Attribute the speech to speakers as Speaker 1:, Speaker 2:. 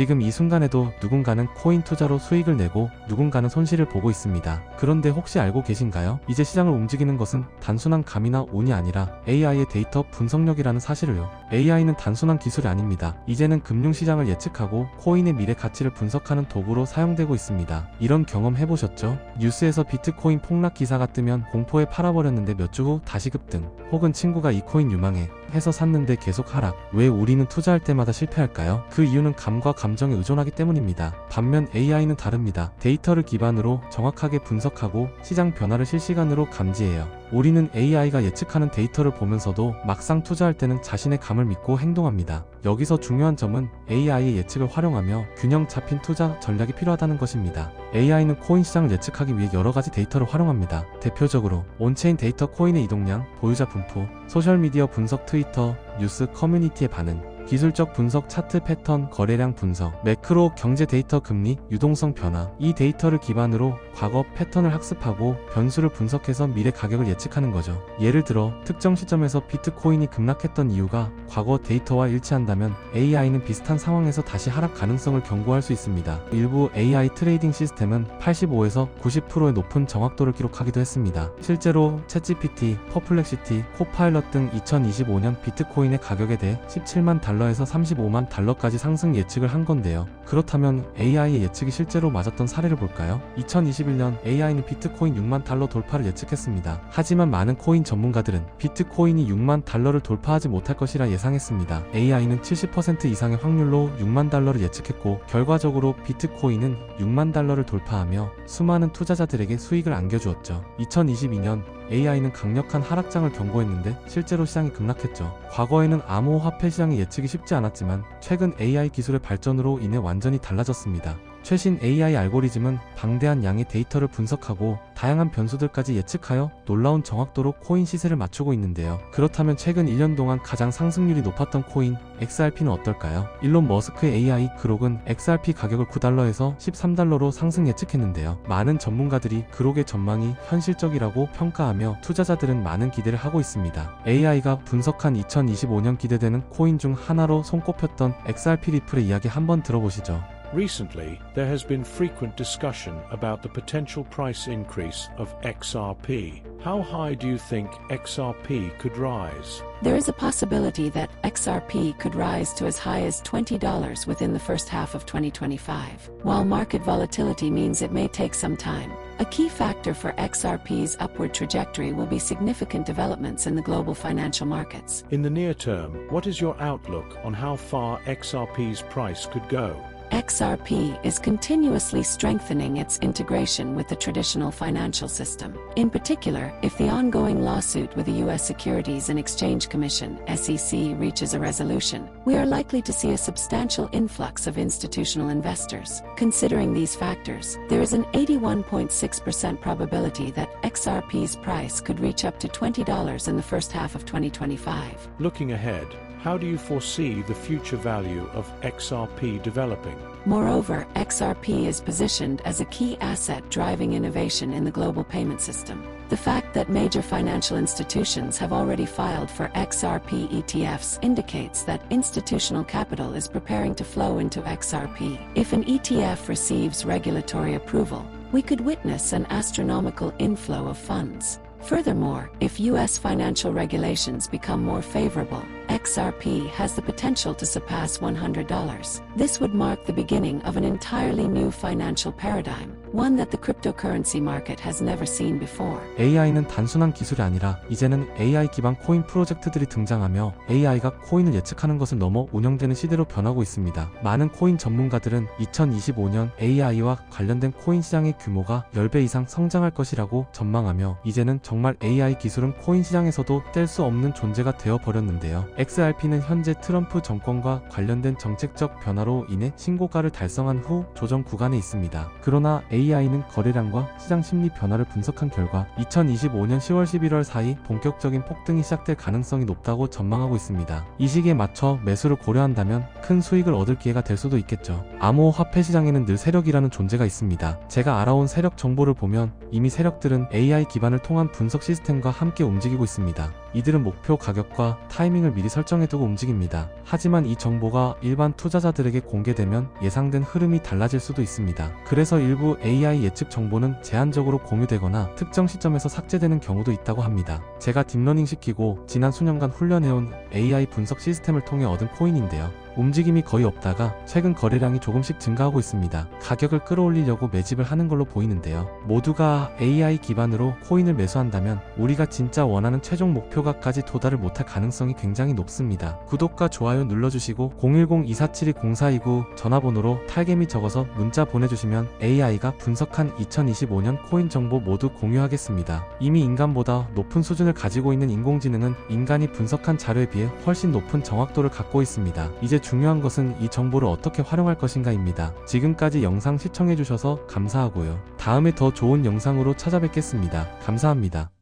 Speaker 1: 지금 이 순간에도 누군가는 코인 투자로 수익을 내고 누군가는 손실을 보고 있습니다. 그런데 혹시 알고 계신가요? 이제 시장을 움직이는 것은 단순한 감이나 운이 아니라 AI의 데이터 분석력이라는 사실을요. AI는 단순한 기술이 아닙니다. 이제는 금융시장을 예측하고 코인의 미래 가치를 분석하는 도구로 사용되고 있습니다. 이런 경험 해보셨죠? 뉴스에서 비트코인 폭락 기사가 뜨면 공포에 팔아버렸는데 몇 주 후 다시 급등, 혹은 친구가 이 코인 유망해 해서 샀는데 계속 하락. 왜 우리는 투자할 때마다 실패할까요? 그 이유는 감과 감정에 의존하기 때문입니다. 반면 AI는 다릅니다. 데이터를 기반으로 정확하게 분석하고 시장 변화를 실시간으로 감지해요. 우리는 AI가 예측하는 데이터를 보면서도 막상 투자할 때는 자신의 감을 믿고 행동합니다. 여기서 중요한 점은 AI의 예측을 활용하며 균형 잡힌 투자 전략이 필요하다는 것입니다. AI는 코인 시장을 예측하기 위해 여러 가지 데이터를 활용합니다. 대표적으로 온체인 데이터 코인의 이동량, 보유자 분포, 소셜미디어 분석 트위터, 뉴스 커뮤니티의 반응, 기술적 분석 차트 패턴 거래량 분석, 매크로 경제 데이터 금리, 유동성 변화. 이 데이터를 기반으로 과거 패턴을 학습하고 변수를 분석해서 미래 가격을 예측하는 거죠. 예를 들어 특정 시점에서 비트코인이 급락했던 이유가 과거 데이터와 일치한다면 AI는 비슷한 상황에서 다시 하락 가능성을 경고할 수 있습니다. 일부 AI 트레이딩 시스템은 85에서 90%의 높은 정확도를 기록하기도 했습니다. 실제로 챗GPT, 퍼플렉시티, 코파일럿 등 2025년 비트코인의 가격에 대해 17만 달러 에서 35만 달러까지 상승 예측을 한 건데요. 그렇다면 AI의 예측이 실제로 맞았던 사례를 볼까요? 2021년 AI는 비트코인 6만 달러 돌파를 예측했습니다. 하지만 많은 코인 전문가들은 비트코인이 6만 달러를 돌파하지 못할 것이라 예상했습니다. AI는 70% 이상의 확률로 6만 달러를 예측했고 결과적으로 비트코인은 6만 달러를 돌파하며 수많은 투자자들에게 수익을 안겨주었죠. 2022년 AI는 강력한 하락장을 경고했는데 실제로 시장이 급락했죠. 과거에는 암호화폐 시장의 예측이 쉽지 않았지만 최근 AI 기술의 발전으로 인해 완전히 달라졌습니다. 최신 AI 알고리즘은 방대한 양의 데이터를 분석하고 다양한 변수들까지 예측하여 놀라운 정확도로 코인 시세를 맞추고 있는데요. 그렇다면 최근 1년 동안 가장 상승률이 높았던 코인 XRP는 어떨까요? 일론 머스크의 AI 그록은 XRP 가격을 9달러에서 13달러로 상승 예측했는데요. 많은 전문가들이 그록의 전망이 현실적이라고 평가하며 투자자들은 많은 기대를 하고 있습니다. AI가 분석한 2025년 기대되는 코인 중 하나로 손꼽혔던 XRP 리플의 이야기 한번 들어보시죠.
Speaker 2: Recently, there has been frequent discussion about the potential price increase of XRP. How high do you think XRP could rise?
Speaker 3: There is a possibility that XRP could rise to as high as $20 within the first half of 2025. While market volatility means it may take some time, a key factor for XRP's upward trajectory will be significant developments in the global financial markets.
Speaker 2: In the near term, what is your outlook on how far XRP's price could go?
Speaker 3: XRP is continuously strengthening its integration with the traditional financial system. In particular, if the ongoing lawsuit with the U.S. Securities and Exchange Commission (SEC) reaches a resolution, we are likely to see a substantial influx of institutional investors. Considering these factors, there is an 81.6% probability that XRP's price could reach up to $20 in the first half of 2025.
Speaker 2: Looking ahead, how do you foresee the future value of XRP developing?
Speaker 3: Moreover, XRP is positioned as a key asset driving innovation in the global payment system. The fact that major financial institutions have already filed for XRP ETFs indicates that institutional capital is preparing to flow into XRP. If an ETF receives regulatory approval, we could witness an astronomical inflow of funds. Furthermore, if U.S. financial regulations become more favorable, XRP has the potential to surpass $100. This would mark the beginning of an entirely new financial paradigm, one that the cryptocurrency market has never seen before.
Speaker 1: AI는 단순한 기술이 아니라 이제는 AI 기반 코인 프로젝트들이 등장하며 AI가 코인을 예측하는 것을 넘어 운영되는 시대로 변하고 있습니다. 많은 코인 전문가들은 2025년 AI와 관련된 코인 시장의 규모가 10배 이상 성장할 것이라고 전망하며 이제는 정말 AI 기술은 코인 시장에서도 뗄 수 없는 존재가 되어 버렸는데요. XRP는 현재 트럼프 정권과 관련된 정책적 변화로 인해 신고가를 달성한 후 조정 구간에 있습니다. 그러나 AI는 거래량과 시장 심리 변화를 분석한 결과 2025년 10월 11월 사이 본격적인 폭등이 시작될 가능성이 높다고 전망하고 있습니다. 이 시기에 맞춰 매수를 고려한다면 큰 수익을 얻을 기회가 될 수도 있겠죠. 암호화폐 시장에는 늘 세력이라는 존재가 있습니다. 제가 알아온 세력 정보를 보면 이미 세력들은 AI 기반을 통한 분석 시스템과 함께 움직이고 있습니다. 이들은 목표 가격과 타이밍을 미리 설정해두고 움직입니다. 하지만 이 정보가 일반 투자자들에게 공개되면 예상된 흐름이 달라질 수도 있습니다. 그래서 일부 AI 예측 정보는 제한적으로 공유되거나 특정 시점에서 삭제되는 경우도 있다고 합니다. 제가 딥러닝 시키고 지난 수년간 훈련해온 AI 분석 시스템을 통해 얻은 코인인데요. 움직임이 거의 없다가 최근 거래량이 조금씩 증가하고 있습니다. 가격을 끌어올리려고 매집을 하는 걸로 보이는데요. 모두가 AI 기반으로 코인을 매수한다면 우리가 진짜 원하는 최종 목표가까지 도달을 못할 가능성이 굉장히 높습니다. 구독과 좋아요 눌러주시고 010-2472-0429 전화번호로 탈개미 적어서 문자 보내주시면 AI가 분석한 2025년 코인 정보 모두 공유하겠습니다. 이미 인간보다 높은 수준을 가지고 있는 인공지능은 인간이 분석한 자료에 비해 훨씬 높은 정확도를 갖고 있습니다. 이제 중요한 것은 이 정보를 어떻게 활용할 것인가입니다. 지금까지 영상 시청해주셔서 감사하고요. 다음에 더 좋은 영상으로 찾아뵙겠습니다. 감사합니다.